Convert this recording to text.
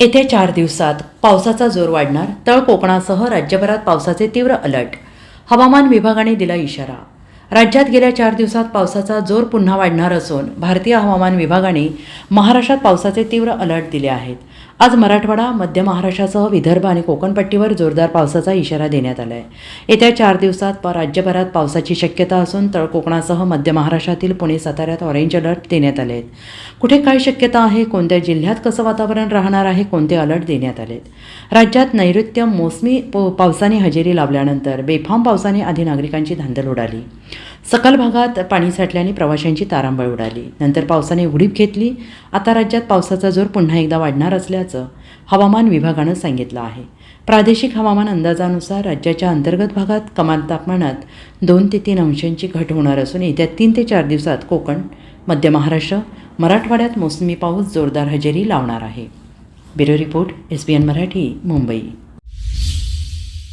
येत्या चार दिवसात पावसाचा जोर वाढणार तळ कोकणासह राज्यभरात पावसाचे तीव्र अलर्ट. हवामान विभागाने दिला इशारा. राज्यात गेल्या चार दिवसात पावसाचा जोर पुन्हा वाढणार असून भारतीय हवामान विभागाने महाराष्ट्रात पावसाचे तीव्र अलर्ट दिले आहेत. आज मराठवाडा मध्य महाराष्ट्रासह विदर्भ आणि कोकणपट्टीवर जोरदार पावसाचा इशारा देण्यात आला आहे येत्या चार दिवसात प- राज्यभरात पावसाची शक्यता असून तळ कोकणासह मध्य महाराष्ट्रातील पुणे साताऱ्यात ऑरेंज अलर्ट देण्यात आले आहेत कुठे काय शक्यता आहे कोणत्या जिल्ह्यात कसं वातावरण राहणार आहे कोणते अलर्ट देण्यात आलेत? राज्यात नैऋत्य मोसमी प- पावसाने हजेरी लावल्यानंतर बेफाम पावसाने आधी नागरिकांची धांदल उडाली. सकल भागात पाणी साठल्याने प्रवाशांची तारांबळ उडाली. नंतर पावसाने उघडीप घेतली. आता राज्यात पावसाचा जोर पुन्हा एकदा वाढणार असल्याचं हवामान विभागानं सांगितलं आहे. प्रादेशिक हवामान अंदाजानुसार राज्याच्या अंतर्गत भागात कमाल तापमानात दोन ते तीन अंशांची घट होणार असून येत्या तीन ते चार दिवसात कोकण मध्य महाराष्ट्र मराठवाड्यात मोसमी पाऊस जोरदार हजेरी लावणार आहे. Bureau report S B N Marathi Mumbai.